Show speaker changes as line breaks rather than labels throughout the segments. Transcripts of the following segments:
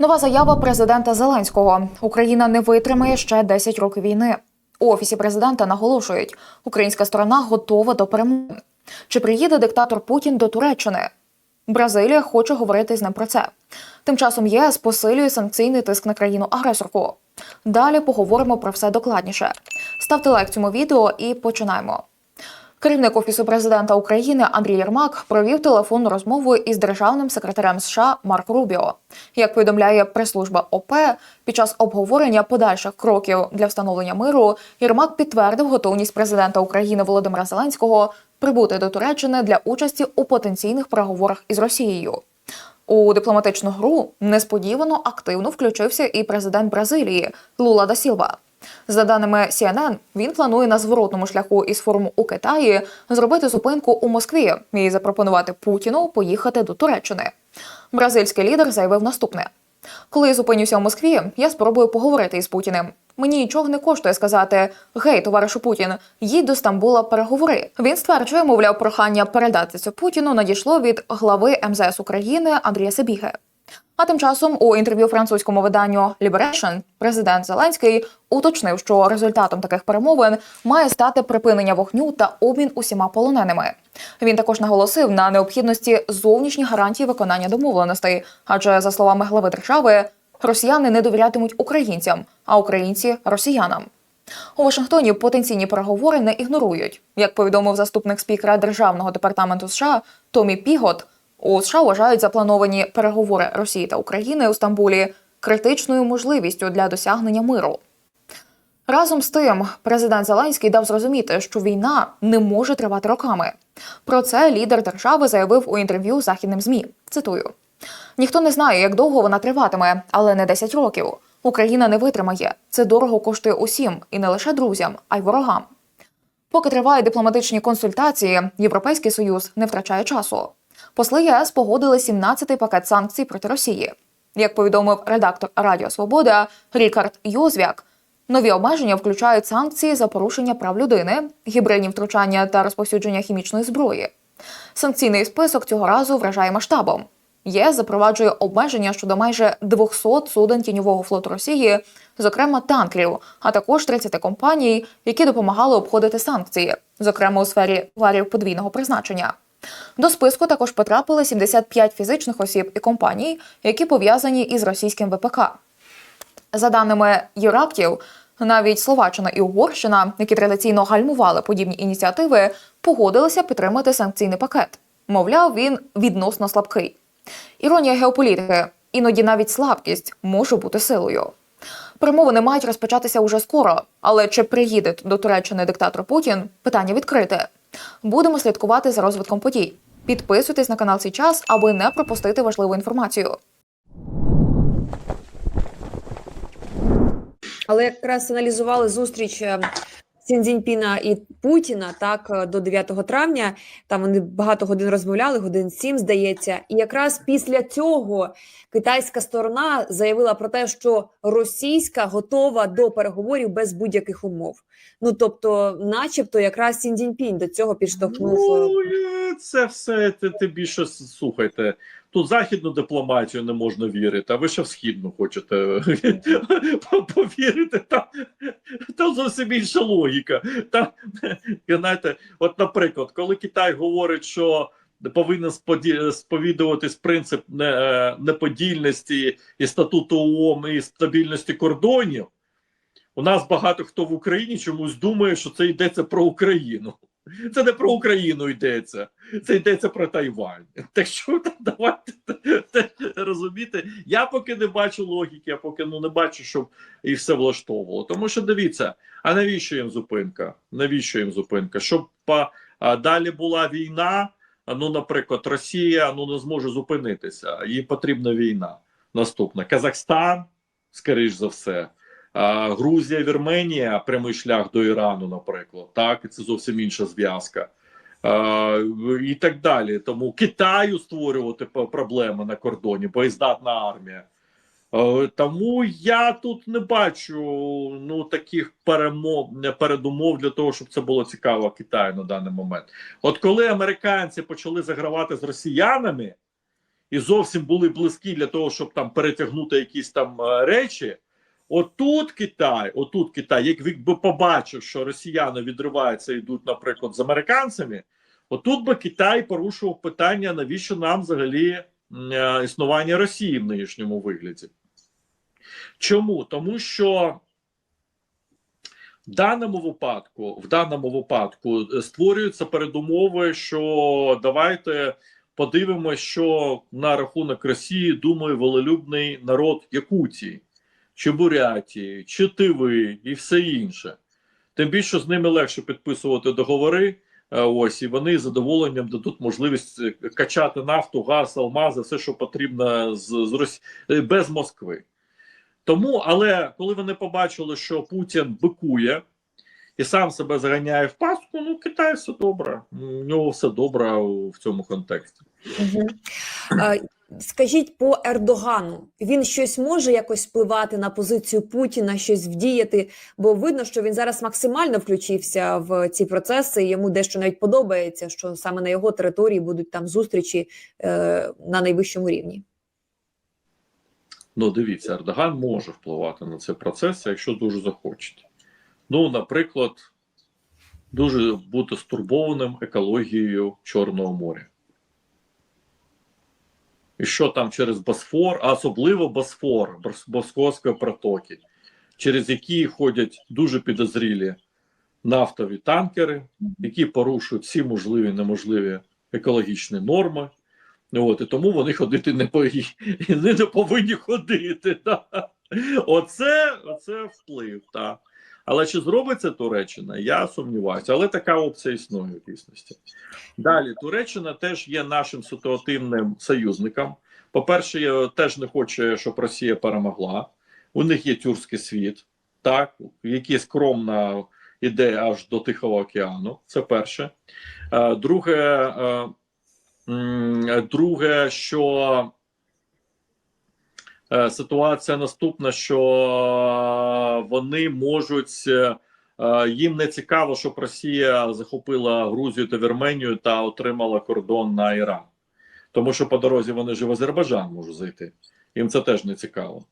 Нова заява президента Зеленського: Україна не витримає ще 10 років війни. У офісі президента наголошують, українська сторона готова до перемоги. Чи приїде диктатор Путін до Туреччини? Бразилія хоче говорити з ним про це. Тим часом ЄС посилює санкційний тиск на країну агресорку. Далі поговоримо про все докладніше. Ставте лайк цьому відео і починаємо. Керівник офісу президента України Андрій Єрмак провів телефонну розмову із державним секретарем США Марк Рубіо. Як повідомляє прес-служба ОП, під час обговорення подальших кроків для встановлення миру Єрмак підтвердив готовність президента України Володимира Зеленського прибути до Туреччини для участі у потенційних переговорах із Росією. У дипломатичну гру несподівано активно включився і президент Бразилії Лула да Сілва. За даними CNN, він планує на зворотному шляху із форуму у Китаї зробити зупинку у Москві і запропонувати Путіну поїхати до Туреччини. Бразильський лідер заявив наступне: коли я зупинюся у Москві, я спробую поговорити із Путіним. Мені нічого не коштує сказати Гей, товаришу Путін, їдь до Стамбула переговори. Він стверджує, мовляв, прохання передати це Путіну надійшло від глави МЗС України Андрія Сибіги. А тим часом у інтерв'ю французькому виданню Liberation президент Зеленський уточнив, що результатом таких перемовин має стати припинення вогню та обмін усіма полоненими. Він також наголосив на необхідності зовнішніх гарантій виконання домовленостей, адже за словами глави держави, росіяни не довірятимуть українцям, а українці росіянам. У Вашингтоні потенційні переговори не ігнорують. Як повідомив заступник спікера державного департаменту США Томі Пігот, у США вважають заплановані переговори Росії та України у Стамбулі критичною можливістю для досягнення миру. Разом з тим, президент Зеленський дав зрозуміти, що війна не може тривати роками. Про це лідер держави заявив у інтерв'ю західним змі. Цитую: ніхто не знає, як довго вона триватиме, але не 10 років. Україна не витримає. Це дорого коштує усім, і не лише друзям, а й ворогам. Поки тривають дипломатичні консультації, Європейський союз не втрачає часу. Посли ЄС погодили 17-й пакет санкцій проти Росії. Як повідомив редактор Радіо Свобода Рікард Йозвяк, нові обмеження включають санкції за порушення прав людини, гібридні втручання та розповсюдження хімічної зброї. Санкційний список цього разу вражає масштабом. ЄС запроваджує обмеження щодо майже 200 суден тіньового флоту Росії, зокрема танкерів, а також 30 компаній, які допомагали обходити санкції, зокрема у сфері товарів подвійного призначення. До списку також потрапили 75 фізичних осіб і компаній, які пов'язані із російським ВПК. За даними Юраптів, навіть Словаччина і Угорщина, які традиційно гальмували подібні ініціативи, погодилися підтримати санкційний пакет. Мовляв, він відносно слабкий. Іронія геополітики, іноді навіть слабкість може бути силою. Перемовини мають розпочатися уже скоро, але чи приїде до Туреччини диктатор Путін? Питання відкрите. Будемо слідкувати за розвитком подій. Підписуйтесь на канал «Цей час, аби не пропустити важливу інформацію.
Але якраз аналізували зустріч е, Сінзіньпіна і Путіна так е, до 9 травня. Там вони багато годин розмовляли, годин сім, здається. І якраз після цього китайська сторона заявила про те, що російська готова до переговорів без будь-яких умов. Ну тобто, начебто, якраз Сінзіньпінь до цього підштовхнув.
Ну, це все ти більше слухайте. Тут західну дипломатію не можна вірити, а ви ще в східну хочете повірити. Там, там зовсім інша логіка. Там, знаєте, от, наприклад, коли Китай говорить, що повинен сповідуватись принцип е, неподільності і статуту ООН і стабільності кордонів, у нас багато хто в Україні чомусь думає, що це йдеться про Україну. Це не про Україну йдеться, це йдеться про Тайвань. Так що давайте розуміти. Я поки не бачу логіки, я поки ну не бачу, щоб їх все влаштовувало. Тому що дивіться, а навіщо їм зупинка? Навіщо їм зупинка? Щоб па, а, далі була війна. Ну, наприклад, Росія ну не зможе зупинитися. Їй потрібна війна. Наступна Казахстан, скоріш за все. Грузія, Вірменія, прямий шлях до Ірану, наприклад, так і це зовсім інша зв'язка. І так далі. Тому Китаю створювати проблеми на кордоні, боєздатна армія. Тому я тут не бачу ну таких перемов передумов для того, щоб це було цікаво Китаю на даний момент. От коли американці почали загравати з росіянами і зовсім були близькі для того, щоб там перетягнути якісь там е, речі. Отут Китай, отут Китай, як він би побачив, що росіяни відриваються і йдуть, наприклад, з американцями, отут би Китай порушував питання, навіщо нам взагалі е, існування Росії в нинішньому вигляді. Чому? Тому що в даному випадку, в даному випадку е, створюються передумови, що давайте подивимося, що на рахунок Росії думає волелюбний народ Якутії, чи Бурятії, чи Тиви і все інше. Тим більше з ними легше підписувати договори. е, Ось і вони з задоволенням дадуть можливість е, качати нафту, газ, алмази, все, що потрібно з, з Росі... е, без Москви. Тому, але коли вони побачили, що Путін бикує і сам себе заганяє в пастку, ну Китай все добре. У нього все добре в цьому контексті.
Мгм. Скажіть по Ердогану, він щось може якось впливати на позицію Путіна, щось вдіяти? Бо видно, що він зараз максимально включився в ці процеси. Йому дещо навіть подобається, що саме на його території будуть там зустрічі е, на найвищому рівні.
Ну, дивіться, Ердоган може впливати на цей процес, якщо дуже захоче. Ну, наприклад, дуже бути стурбованим екологією Чорного моря. Що там через Босфор, а особливо Босфор, Бос- Босфорської протоки, через які ходять дуже підозрілі нафтові танкери, які порушують всі можливі і неможливі екологічні норми. От, і тому вони ходити не повинні, не повинні ходити. Да. Оце, оце вплив. Так. Але чи зробить це Туреччина, я сумніваюся. Але така опція існує в дійсності. Далі, Туреччина теж є нашим ситуативним союзником. По-перше, теж не хоче, щоб Росія перемогла. У них є тюркський світ, так, який скромно йде аж до Тихого океану. Це перше. Е, Друге, е, друге, що ситуація наступна, що вони можуть. е, е, Їм не цікаво, щоб Росія захопила Грузію та Вірменію та отримала кордон на Іран. Тому що по дорозі вони ж в Азербайджан можуть зайти. Їм це теж не цікаво.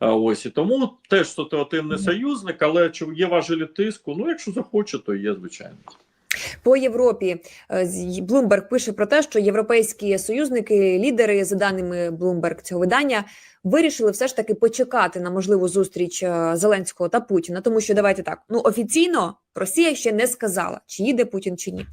Ось і тому теж ситуативний союзник, але чи є важелі тиску? Ну, якщо захоче, то є, звичайно.
По Європі е, Блумберг пише про те, що європейські союзники, лідери, за даними Блумберг цього видання, вирішили все ж таки почекати на можливу зустріч е, Зеленського та Путіна. Тому що давайте так: ну офіційно Росія ще не сказала, чи їде Путін чи ні.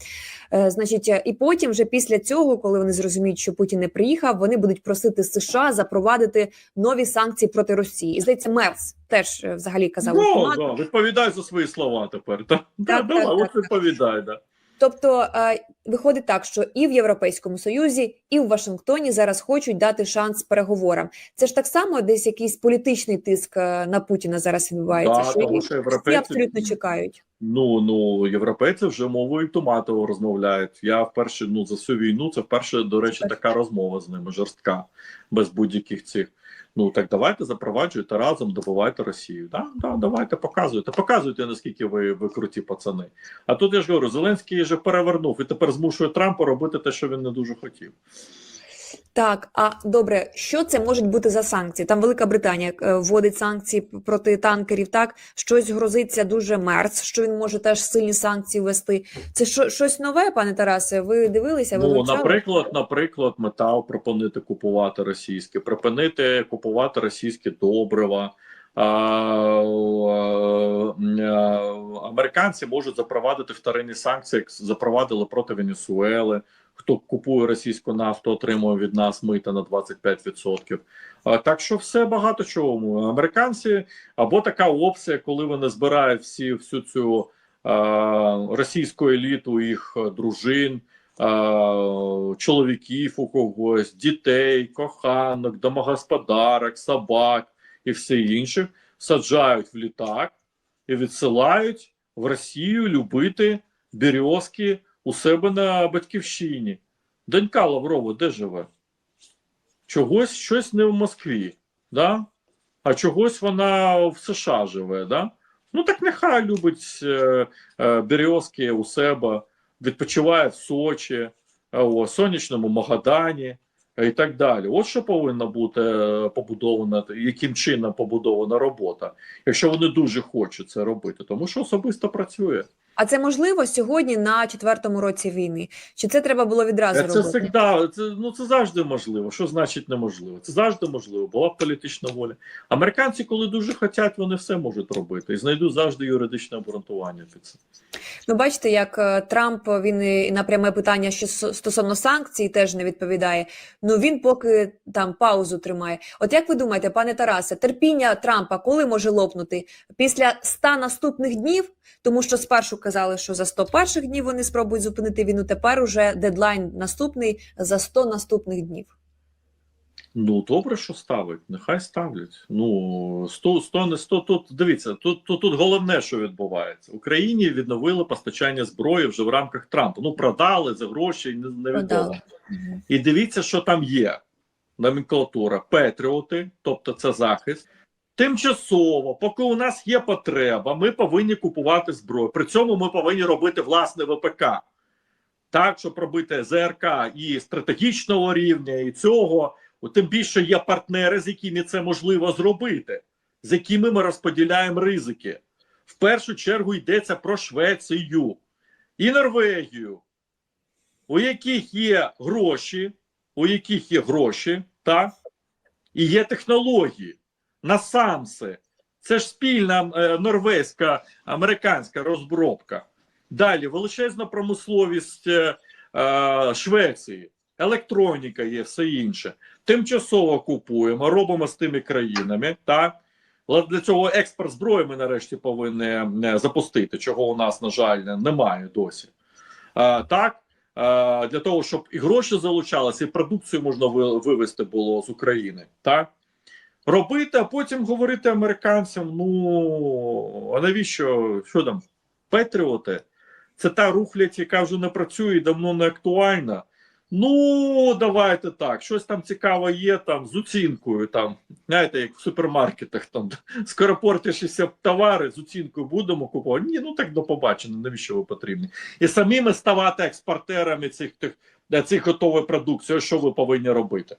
Е, значить, е, і потім, вже після цього, коли вони зрозуміють, що Путін не приїхав, вони будуть просити США запровадити нові санкції проти Росії. І здається, Мерц теж е, взагалі казав
Ну, да, відповідай за свої слова тепер. Так,
Так,
так,
так, так, так.
відповідай. Да.
Тобто е, виходить так, що і в Європейському Союзі, і в Вашингтоні зараз хочуть дати шанс переговорам. Це ж так само десь якийсь політичний тиск е, на Путіна зараз відбувається.
Да,
що
тому що
всі
європейці-
абсолютно чекають.
Ну ну європейці вже мовою ультиматуму розмовляють. Я вперше ну за всю війну. Це вперше, до речі, така розмова з ними жорстка, без будь-яких цих. Ну так давайте запроваджуйте разом, добивайте Росію. Да, да, давайте показуйте, показуйте, наскільки ви, ви круті пацани. А тут я ж говорю, Зеленський вже перевернув і тепер змушує Трампа робити те, що він не дуже хотів.
Так, а добре, що це можуть бути за санкції? Там Велика Британія е, вводить санкції проти танкерів. Так щось грозиться дуже мерц, що він може теж сильні санкції ввести. Це що щось нове, пане Тарасе? Ви дивилися? Ви
Ну,
вивчали?
наприклад, наприклад, метал припинити купувати російське, припинити купувати російські добрива. А, а, а, американці можуть запровадити вторинні санкції, як запровадили проти Венесуели. Хто купує російську нафту, отримує від нас мита на 25%. А, так що все багато чого. Американці або така опція, коли вони збирають всі всю цю російську еліту, їх е, дружин, чоловіків у когось, дітей, коханок, домогосподарок, собак і все інше, саджають в літак і відсилають в Росію любити березки у себе на батьківщині. Донька Лаврова де живе? Чогось щось не в Москві, да? а чогось вона в США живе. Да? Ну так нехай любить е, е, березки у себе, відпочиває в Сочі, е, у сонячному Магадані, і так далі. От що повинна бути е, побудована, яким чином побудована робота, якщо вони дуже хочуть це робити, тому що особисто працює.
А це можливо сьогодні на четвертому році війни? Чи це треба було відразу
Це
робити?
завжди, це, ну, це завжди можливо. Що значить неможливо? Це завжди можливо, була б політична воля. Американці, коли дуже хочуть, вони все можуть робити і знайдуть завжди юридичне обґрунтування під це.
Ну, бачите, як е, Трамп він і на пряме питання, що стосовно санкцій, теж не відповідає. Ну він поки там паузу тримає. От як ви думаєте, пане Тарасе, терпіння Трампа коли може лопнути? Після 100 наступних днів, тому що спершу казали, що за 100 перших днів вони спробують зупинити війну. Тепер уже дедлайн наступний за 100 наступних днів.
Ну, добре, що ставить, нехай ставлять. Ну, 100, 100 не 100, тут дивіться, тут, тут, тут головне, що відбувається. Україні відновили постачання зброї вже в рамках Трампа. Ну, продали за гроші, не- невідомо. І дивіться, що там є. Номенклатура, Петріоти, тобто це захист. Тимчасово, поки у нас є потреба, ми повинні купувати зброю. При цьому ми повинні робити власне ВПК. Так, щоб робити ЗРК і стратегічного рівня, і цього. Тим більше є партнери, з якими це можливо зробити, з якими ми розподіляємо ризики. В першу чергу йдеться про Швецію і Норвегію, у яких є гроші, у яких є гроші, так, і є технології. Насамси. Це ж спільна е, норвезька американська розробка. Далі величезна промисловість е, е, Швеції, електроніка є, все інше. Тимчасово купуємо, робимо з тими країнами. Так? Для цього експорт зброї ми нарешті повинні е, запустити, чого у нас, на жаль, немає досі. Е, так, е, для того, щоб і гроші залучалися, і продукцію можна ви- вивезти було з України. Так? Робити, а потім говорити американцям: ну а навіщо що там? Петріоти? Це та рухлядь, яка вже не працює і давно не актуальна. Ну, давайте так. Щось там цікаве є там з оцінкою. Там, знаєте, як в супермаркетах там скоропортишся товари з оцінкою будемо купувати. Ні, ну так до побачення, навіщо ви потрібні? І самими ставати експортерами цих тих, цих готової продукції. Що ви повинні робити?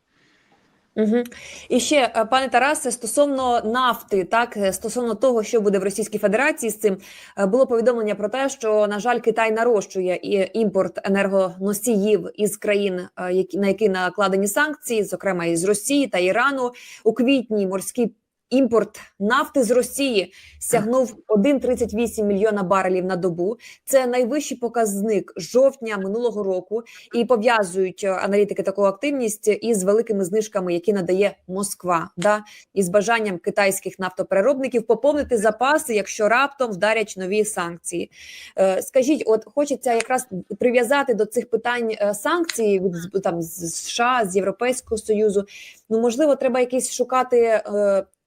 Угу. І ще, е, пане Тарасе, стосовно нафти, так е, стосовно того, що буде в Російській Федерації з цим, е, було повідомлення про те, що на жаль, Китай нарощує імпорт енергоносіїв із країн, які на які накладені санкції, зокрема із Росії та Ірану. У квітні морський імпорт нафти з Росії сягнув 1,38 мільйона барелів на добу. Це найвищий показник жовтня минулого року, і пов'язують е, аналітики таку активність із великими знижками, які надає Москва, да із бажанням китайських нафтопереробників поповнити запаси, якщо раптом вдарять нові санкції. Е, скажіть, от хочеться якраз прив'язати до цих питань е, санкцій від там з США, з Європейського союзу. Ну можливо, треба якісь шукати.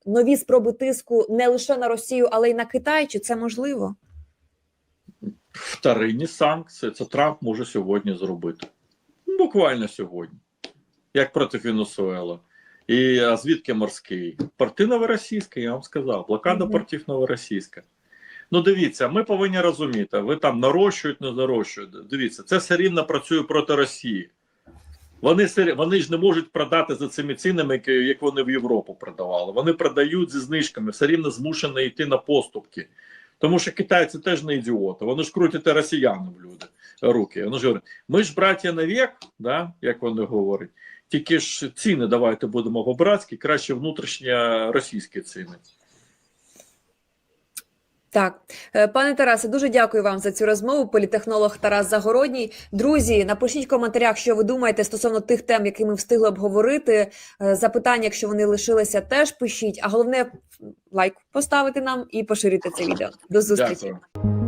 Нові спроби тиску не лише на Росію, але й на Китай. Чи це можливо?
Вторинні санкції це Трамп може сьогодні зробити. Буквально сьогодні, як проти Венесуела. І а звідки морський? Порти новоросійська, я вам сказав. Блокада
Мгм.
портів новоросійська. Ну, дивіться, ми повинні розуміти, ви там нарощують, не нарощують. Дивіться, це все рівно працює проти Росії. Вони, вони ж не можуть продати за цими цінами, як вони в Європу продавали. Вони продають зі знижками, все рівно змушені йти на поступки. Тому що китайці теж не ідіоти. Вони ж крутять росіянам люди руки. Вони ж говорять, ми ж браття навік, да, як вони говорять. Тільки ж ціни давайте будемо по-братськи, краще внутрішньо російські ціни.
Так, Е, пане Тарасе, дуже дякую вам за цю розмову. Політехнолог Тарас Загородній. Друзі, напишіть в коментарях, що ви думаєте стосовно тих тем, які ми встигли обговорити. Е, Запитання, якщо вони лишилися, теж пишіть. А головне лайк поставити нам і поширити це відео. До зустрічі.
Дякую.